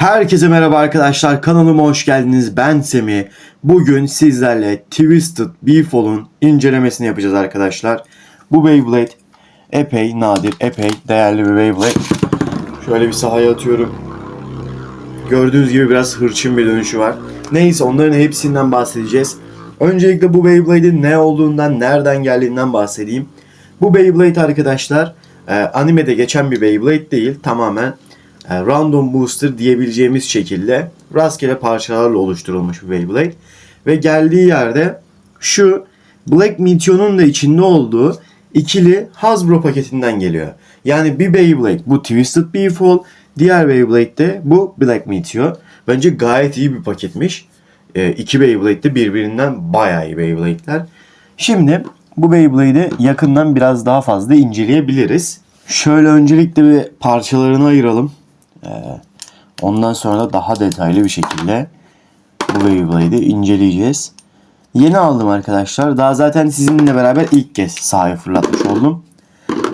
Herkese merhaba arkadaşlar kanalıma hoş geldiniz ben Semih. Bugün sizlerle Twisted Beefall'un incelemesini yapacağız arkadaşlar. Bu Beyblade epey nadir, epey değerli bir Beyblade. Şöyle bir sahaya atıyorum. Gördüğünüz gibi biraz hırçın bir dönüşü var. Neyse onların hepsinden bahsedeceğiz. Öncelikle bu Beyblade'in ne olduğundan, nereden geldiğinden bahsedeyim. Bu Beyblade arkadaşlar e, animede geçen bir Beyblade değil. Tamamen random booster diyebileceğimiz şekilde rastgele parçalarla oluşturulmuş bir Beyblade. Ve geldiği yerde şu Black Meteor'un da içinde olduğu ikili Hasbro paketinden geliyor. Yani bir Beyblade bu Twisted Beefall, diğer Beyblade de bu Black Meteor. Bence gayet iyi bir paketmiş. E, iki Beyblade de birbirinden bayağı iyi Beyblade'ler. Şimdi bu Beyblade'i yakından biraz daha fazla inceleyebiliriz. Şöyle öncelikle bir parçalarını ayıralım. Ee, ondan sonra da daha detaylı bir şekilde bu Beyblade'i inceleyeceğiz. Yeni aldım arkadaşlar. Daha zaten sizinle beraber ilk kez sahaya fırlatmış oldum.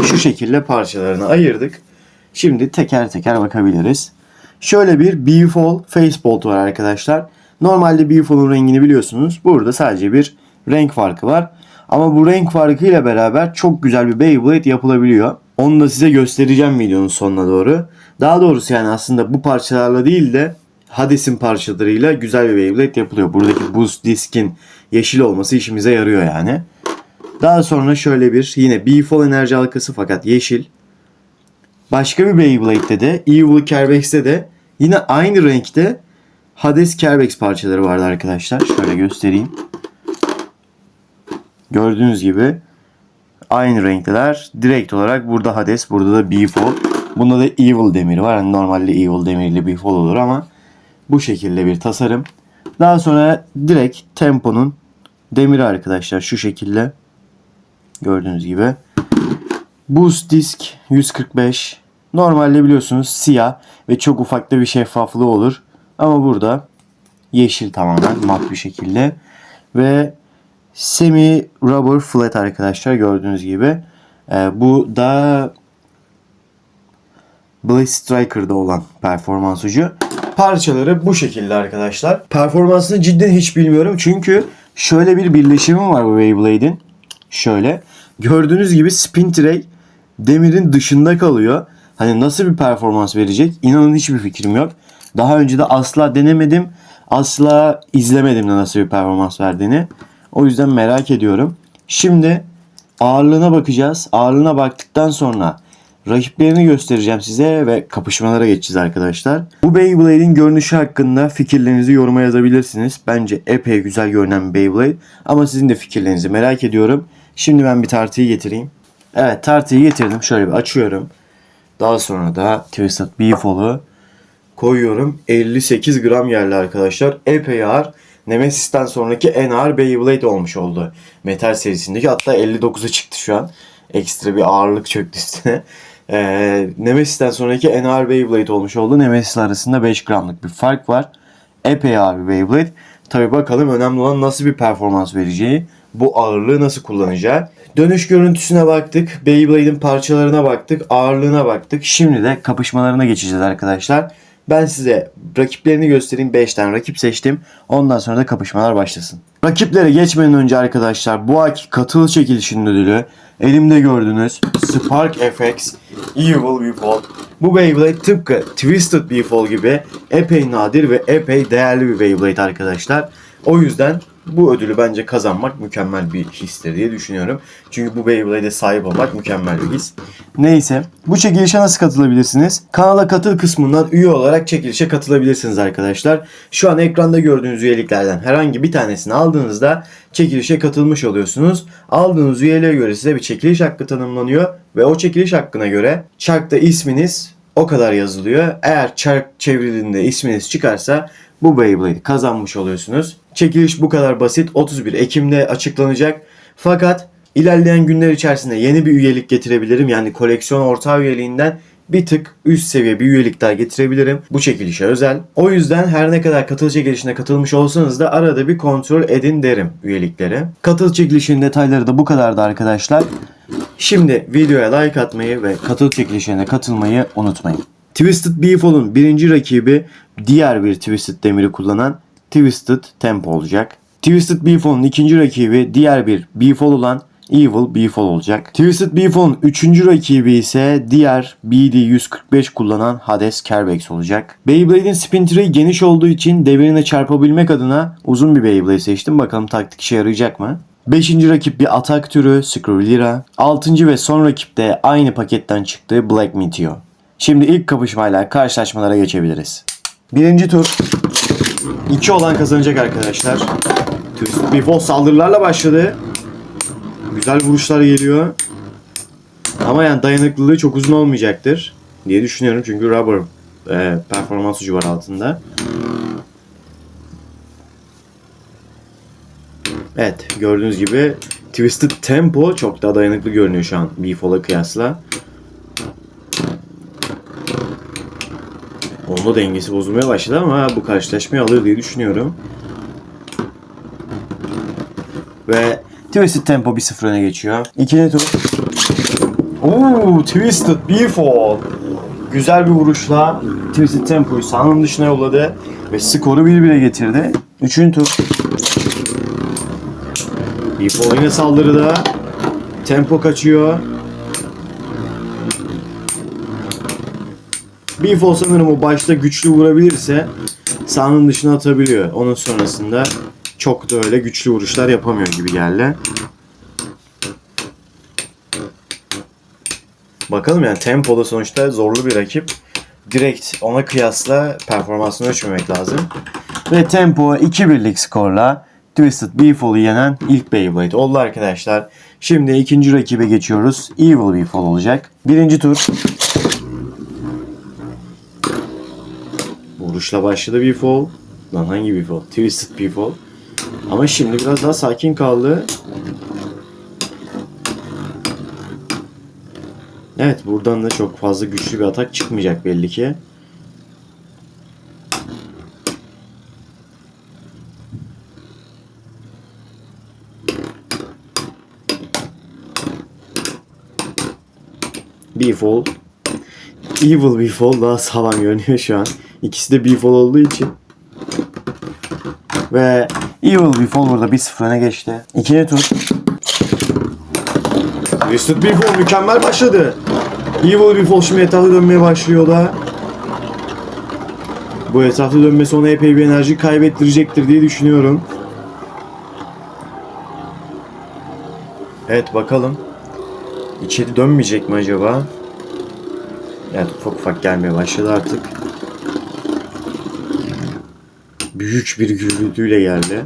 Şu şekilde parçalarını ayırdık. Şimdi teker teker bakabiliriz. Şöyle bir Beefall Facebolt var arkadaşlar. Normalde Beefall'un rengini biliyorsunuz. Burada sadece bir renk farkı var. Ama bu renk farkıyla beraber çok güzel bir Beyblade yapılabiliyor. Onu da size göstereceğim videonun sonuna doğru. Daha doğrusu yani aslında bu parçalarla değil de Hades'in parçalarıyla güzel bir Beyblade yapılıyor. Buradaki boost diskin yeşil olması işimize yarıyor yani. Daha sonra şöyle bir yine Beefall enerji halkası fakat yeşil. Başka bir Beyblade'de de Evil Kerbex'te de yine aynı renkte Hades Kerbex parçaları vardı arkadaşlar. Şöyle göstereyim. Gördüğünüz gibi aynı renkler. Direkt olarak burada Hades, burada da Beefall. Bunda da Evil demiri var. Yani normalde Evil demirli Beefall olur ama bu şekilde bir tasarım. Daha sonra direkt Tempo'nun demiri arkadaşlar şu şekilde. Gördüğünüz gibi. Boost disk 145. Normalde biliyorsunuz siyah ve çok ufakta bir şeffaflığı olur. Ama burada yeşil tamamen mat bir şekilde. Ve semi rubber flat arkadaşlar gördüğünüz gibi. Ee, bu da Blaze Striker'da olan performans ucu. Parçaları bu şekilde arkadaşlar. Performansını cidden hiç bilmiyorum. Çünkü şöyle bir birleşimi var bu Beyblade'in. Şöyle. Gördüğünüz gibi spin tray demirin dışında kalıyor. Hani nasıl bir performans verecek? İnanın hiçbir fikrim yok. Daha önce de asla denemedim. Asla izlemedim de nasıl bir performans verdiğini. O yüzden merak ediyorum. Şimdi ağırlığına bakacağız. Ağırlığına baktıktan sonra rakiplerini göstereceğim size ve kapışmalara geçeceğiz arkadaşlar. Bu Beyblade'in görünüşü hakkında fikirlerinizi yoruma yazabilirsiniz. Bence epey güzel görünen bir Beyblade ama sizin de fikirlerinizi merak ediyorum. Şimdi ben bir tartıyı getireyim. Evet tartıyı getirdim. Şöyle bir açıyorum. Daha sonra da Twisted Beefall'u koyuyorum. 58 gram geldi arkadaşlar. Epey ağır. Nemesis'ten sonraki en ağır Beyblade olmuş oldu. Metal serisindeki hatta 59'a çıktı şu an. Ekstra bir ağırlık çöktü üstüne. Ee, Nemesis'ten sonraki en ağır Beyblade olmuş oldu. Nemesis arasında 5 gramlık bir fark var. Epey ağır bir Beyblade. Tabi bakalım önemli olan nasıl bir performans vereceği. Bu ağırlığı nasıl kullanacağı. Dönüş görüntüsüne baktık. Beyblade'in parçalarına baktık. Ağırlığına baktık. Şimdi de kapışmalarına geçeceğiz arkadaşlar. Ben size rakiplerini göstereyim. 5 tane rakip seçtim. Ondan sonra da kapışmalar başlasın. Rakiplere geçmeden önce arkadaşlar bu ayki katıl çekilişinin ödülü elimde gördüğünüz Spark FX Evil Beefall. Bu Beyblade tıpkı Twisted Beefall gibi epey nadir ve epey değerli bir Beyblade arkadaşlar. O yüzden bu ödülü bence kazanmak mükemmel bir histir diye düşünüyorum. Çünkü bu Beyblade'e sahip olmak mükemmel bir his. Neyse bu çekilişe nasıl katılabilirsiniz? Kanala katıl kısmından üye olarak çekilişe katılabilirsiniz arkadaşlar. Şu an ekranda gördüğünüz üyeliklerden herhangi bir tanesini aldığınızda çekilişe katılmış oluyorsunuz. Aldığınız üyeliğe göre size bir çekiliş hakkı tanımlanıyor ve o çekiliş hakkına göre çarkta isminiz o kadar yazılıyor. Eğer çark çevrildiğinde isminiz çıkarsa bu Beyblade'i kazanmış oluyorsunuz. Çekiliş bu kadar basit. 31 Ekim'de açıklanacak. Fakat ilerleyen günler içerisinde yeni bir üyelik getirebilirim. Yani koleksiyon ortağı üyeliğinden bir tık üst seviye bir üyelik daha getirebilirim. Bu çekilişe özel. O yüzden her ne kadar katıl çekilişine katılmış olsanız da arada bir kontrol edin derim üyelikleri. Katıl çekilişinin detayları da bu kadardı arkadaşlar. Şimdi videoya like atmayı ve katıl çekilişine katılmayı unutmayın. Twisted Beefall'un birinci rakibi diğer bir Twisted demiri kullanan Twisted Tempo olacak. Twisted Beefall'un ikinci rakibi diğer bir Beefall olan Evil Beefall olacak. Twisted Beefall'un üçüncü rakibi ise diğer BD-145 kullanan Hades Kerbex olacak. Beyblade'in spin tree'i geniş olduğu için devrine çarpabilmek adına uzun bir Beyblade seçtim. Bakalım taktik işe yarayacak mı? Beşinci rakip bir atak türü Scribbler'a. Altıncı ve son rakip de aynı paketten çıktı Black Meteor. Şimdi ilk kapışmayla karşılaşmalara geçebiliriz. Birinci tur 2 olan kazanacak arkadaşlar. Twisted Beefall saldırılarla başladı. Güzel vuruşlar geliyor. Ama yani dayanıklılığı çok uzun olmayacaktır diye düşünüyorum çünkü rubber e, performans ucu var altında. Evet gördüğünüz gibi Twisted Tempo çok daha dayanıklı görünüyor şu an Beefall'a kıyasla. Onda dengesi bozulmaya başladı ama bu karşılaşmayı alır diye düşünüyorum. Ve Twisted Tempo 1-0 öne geçiyor. İkinci tur. Oo, Twisted Beefall. Güzel bir vuruşla Twisted Tempo'yu sahanın dışına yolladı ve skoru 1-1'e getirdi. Üçüncü tur. Beefall yine saldırıda. Tempo kaçıyor. Beefall sanırım o başta güçlü vurabilirse sahanın dışına atabiliyor. Onun sonrasında çok da öyle güçlü vuruşlar yapamıyor gibi geldi. Bakalım yani tempoda sonuçta zorlu bir rakip. Direkt ona kıyasla performansını ölçmemek lazım. Ve tempo 2-1'lik skorla Twisted Beefall'u yenen ilk Beyblade oldu arkadaşlar. Şimdi ikinci rakibe geçiyoruz. Evil Beefall olacak. Birinci tur. Vuruşla başladı Beefall. Lan hangi Beefall? Twisted Beefall. Ama şimdi biraz daha sakin kaldı. Evet buradan da çok fazla güçlü bir atak çıkmayacak belli ki. Beefall. Evil Beefall daha sağlam görünüyor şu an. İkisi de Beefall olduğu için. Ve Evil Beefall burada 1-0 öne geçti. İkinci tur. Twisted Beefall mükemmel başladı. Evil Beefall şimdi etrafta dönmeye başlıyor da. Bu etrafta dönmesi ona epey bir enerji kaybettirecektir diye düşünüyorum. Evet bakalım. İçeri dönmeyecek mi acaba? Evet ufak ufak gelmeye başladı artık. Büyük bir gürültüyle geldi.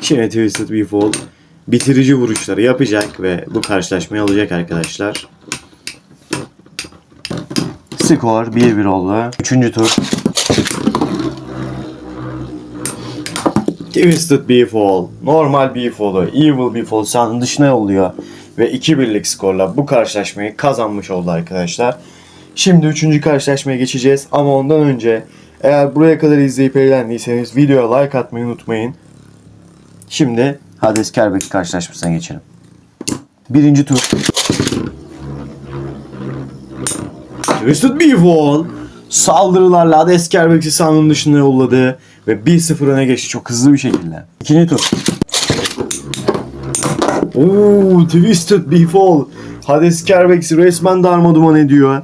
Şimdi Twisted Beefall bitirici vuruşları yapacak ve bu karşılaşmayı alacak arkadaşlar. Skor 1-1 oldu. Üçüncü tur. Twisted Beefall, normal Beefall'u, Evil Beefall sahanın dışına yolluyor. Ve 2-1'lik skorla bu karşılaşmayı kazanmış oldu arkadaşlar. Şimdi üçüncü karşılaşmaya geçeceğiz ama ondan önce eğer buraya kadar izleyip eğlendiyseniz videoya like atmayı unutmayın. Şimdi Hades Kerbek karşılaşmasına geçelim. Birinci tur. Twisted Beefall saldırılarla Hades Kerbek'i sahanın dışına yolladı ve 1-0 öne geçti çok hızlı bir şekilde. İkinci tur. Oo, Twisted Beefall Hades Kerbex'i resmen darmaduman ediyor.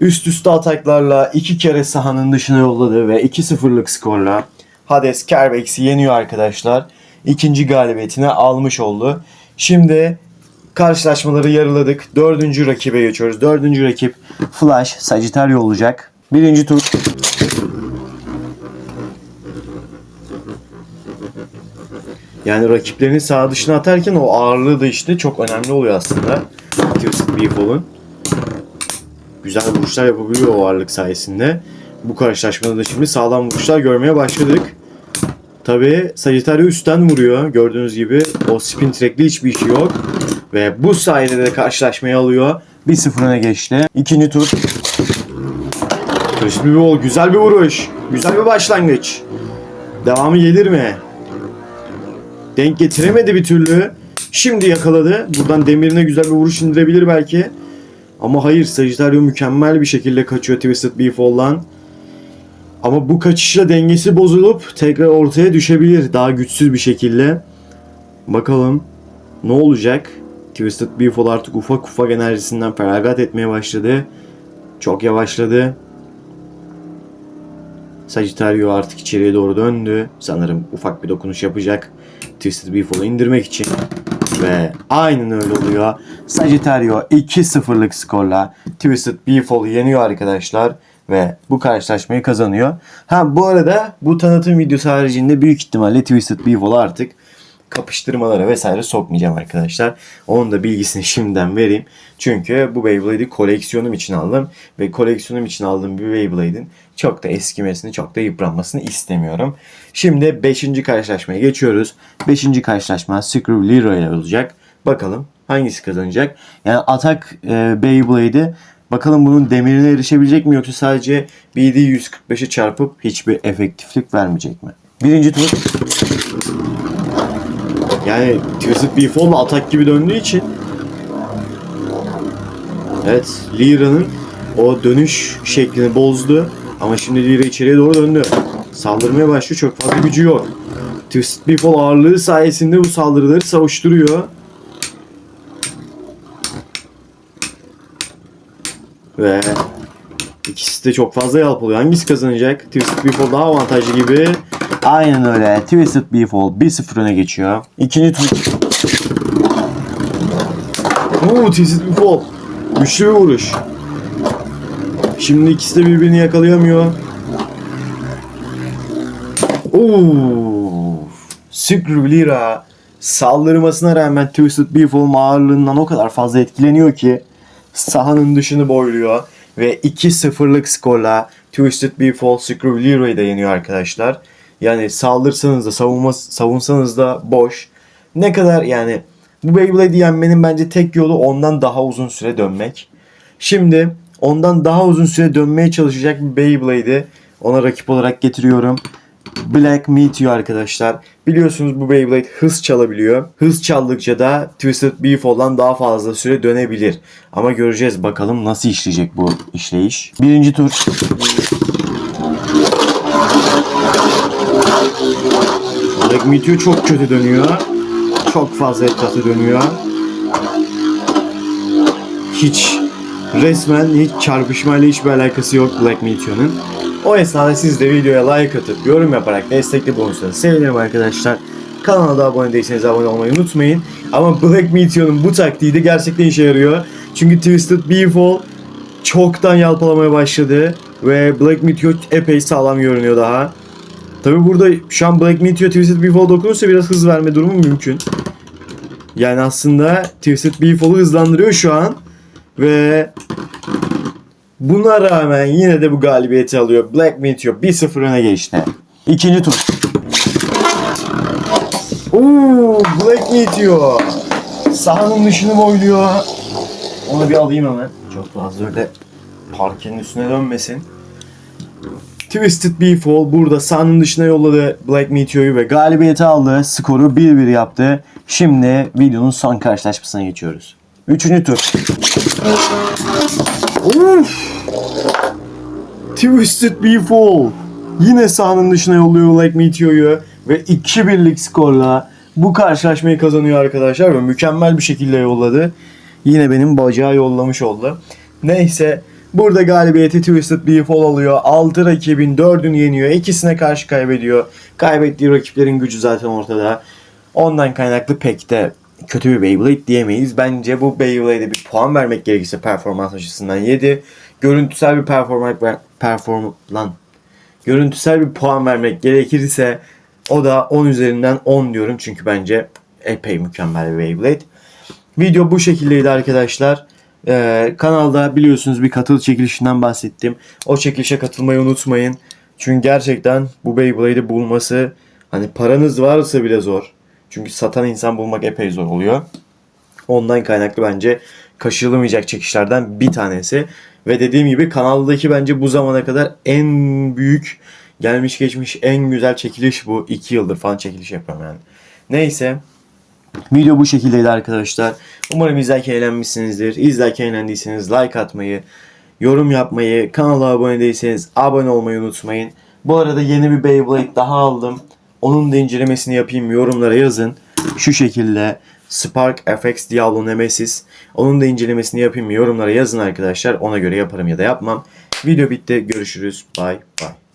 Üst üste ataklarla iki kere sahanın dışına yolladı ve 2-0'lık skorla Hades Kerbex'i yeniyor arkadaşlar. İkinci galibiyetini almış oldu. Şimdi karşılaşmaları yarıladık. Dördüncü rakibe geçiyoruz. Dördüncü rakip Flash Sagittario olacak. Birinci tur. Yani rakiplerini sağ dışına atarken o ağırlığı da işte çok önemli oluyor aslında. Twisted Beefall'un. Güzel vuruşlar yapabiliyor o ağırlık sayesinde. Bu karşılaşmada da şimdi sağlam vuruşlar görmeye başladık. Tabi Sagittario üstten vuruyor. Gördüğünüz gibi o spin track'li hiçbir işi yok. Ve bu sayede de karşılaşmayı alıyor. 1-0 öne geçti. İkinci tur. Twisted Beefall güzel bir vuruş. Güzel bir başlangıç. Devamı gelir mi? Denk getiremedi bir türlü. Şimdi yakaladı. Buradan demirine güzel bir vuruş indirebilir belki. Ama hayır Sagittario mükemmel bir şekilde kaçıyor Twisted Beefall'dan. Ama bu kaçışla dengesi bozulup tekrar ortaya düşebilir daha güçsüz bir şekilde. Bakalım ne olacak? Twisted Beefall artık ufak ufak enerjisinden feragat etmeye başladı. Çok yavaşladı. Sagittario artık içeriye doğru döndü. Sanırım ufak bir dokunuş yapacak. Twisted Beefall'u indirmek için. Ve aynen öyle oluyor. Sagittario 2-0'lık skorla Twisted Beefall'u yeniyor arkadaşlar. Ve bu karşılaşmayı kazanıyor. Ha bu arada bu tanıtım videosu haricinde büyük ihtimalle Twisted Beefall'u artık kapıştırmalara vesaire sokmayacağım arkadaşlar. Onun da bilgisini şimdiden vereyim. Çünkü bu Beyblade'i koleksiyonum için aldım. Ve koleksiyonum için aldığım bir Beyblade'in çok da eskimesini, çok da yıpranmasını istemiyorum. Şimdi 5. karşılaşmaya geçiyoruz. 5. karşılaşma Screw Leroy ile olacak. Bakalım hangisi kazanacak? Yani atak e, Beyblade'i Bakalım bunun demirine erişebilecek mi yoksa sadece BD 145'e çarpıp hiçbir efektiflik vermeyecek mi? Birinci tur yani Twisted Beefall'la atak gibi döndüğü için Evet Lira'nın o dönüş şeklini bozdu. Ama şimdi Lira içeriye doğru döndü. Saldırmaya başlıyor. Çok fazla gücü yok. Twisted Beefall ağırlığı sayesinde bu saldırıları savuşturuyor. Ve ikisi de çok fazla yalpalıyor. Hangisi kazanacak? Twisted Beefall daha avantajlı gibi. Aynen öyle. Twisted Beefall 1-0 öne geçiyor. İkinci tur. Oo, Twisted Beefall. Güçlü bir vuruş. Şimdi ikisi de birbirini yakalayamıyor. Oo, Screw Lira saldırmasına rağmen Twisted Beefall'ın ağırlığından o kadar fazla etkileniyor ki sahanın dışını boyluyor ve 2-0'lık skorla Twisted Beefall Screw Leroy'u da yeniyor arkadaşlar. Yani saldırsanız da savunma, savunsanız da boş. Ne kadar yani bu Beyblade'i yenmenin bence tek yolu ondan daha uzun süre dönmek. Şimdi ondan daha uzun süre dönmeye çalışacak bir Beyblade'i ona rakip olarak getiriyorum. Black Meteor arkadaşlar. Biliyorsunuz bu Beyblade hız çalabiliyor. Hız çaldıkça da Twisted Beefall'dan daha fazla süre dönebilir. Ama göreceğiz bakalım nasıl işleyecek bu işleyiş. Birinci tur. Black Meteor çok kötü dönüyor. Çok fazla etrafta dönüyor. Hiç resmen hiç çarpışmayla hiçbir alakası yok Black Meteor'ın. O esnada siz de videoya like atıp yorum yaparak destekli bulunursanız sevinirim arkadaşlar. Kanala da abone değilseniz abone olmayı unutmayın. Ama Black Meteor'un bu taktiği de gerçekten işe yarıyor. Çünkü Twisted Beefall çoktan yalpalamaya başladı. Ve Black Meteor epey sağlam görünüyor daha. Tabi burada şu an Black Meteor Twisted Beefall dokunursa biraz hız verme durumu mümkün. Yani aslında Twisted Beefall'u hızlandırıyor şu an. Ve buna rağmen yine de bu galibiyeti alıyor. Black Meteor 1-0 öne geçti. İkinci tur. Oo, Black Meteor. Sahanın dışını boyluyor. Onu bir alayım hemen. Çok fazla öyle parkenin üstüne dönmesin. Twisted Beefall burada sahanın dışına yolladı Black Meteor'u ve galibiyeti aldı. Skoru 1-1 yaptı. Şimdi videonun son karşılaşmasına geçiyoruz. Üçüncü tur. Of! Twisted Beefall. Yine sahanın dışına yolluyor Black Meteor'u ve 2-1'lik skorla bu karşılaşmayı kazanıyor arkadaşlar ve mükemmel bir şekilde yolladı. Yine benim bacağı yollamış oldu. Neyse burada galibiyeti Twisted Beefall alıyor. 6 rakibin 4'ünü yeniyor. İkisine karşı kaybediyor. Kaybettiği rakiplerin gücü zaten ortada. Ondan kaynaklı pek de kötü bir Beyblade diyemeyiz. Bence bu Beyblade'e bir puan vermek gerekirse performans açısından 7. Görüntüsel bir performans perform lan. Görüntüsel bir puan vermek gerekirse o da 10 üzerinden 10 diyorum çünkü bence epey mükemmel bir Beyblade. Video bu şekildeydi arkadaşlar. Ee, kanalda biliyorsunuz bir katıl çekilişinden bahsettim. O çekilişe katılmayı unutmayın. Çünkü gerçekten bu Beyblade'i bulması hani paranız varsa bile zor. Çünkü satan insan bulmak epey zor oluyor. Ondan kaynaklı bence kaçırılamayacak çekişlerden bir tanesi. Ve dediğim gibi kanaldaki bence bu zamana kadar en büyük gelmiş geçmiş en güzel çekiliş bu. 2 yıldır falan çekiliş yapıyorum yani. Neyse. Video bu şekildeydi arkadaşlar. Umarım izlerken eğlenmişsinizdir. İzlerken eğlendiyseniz like atmayı, yorum yapmayı, kanala abone değilseniz abone olmayı unutmayın. Bu arada yeni bir Beyblade daha aldım. Onun da incelemesini yapayım. Yorumlara yazın. Şu şekilde Spark FX Diablo Nemesis. Onun da incelemesini yapayım. Yorumlara yazın arkadaşlar. Ona göre yaparım ya da yapmam. Video bitti. Görüşürüz. Bye bye.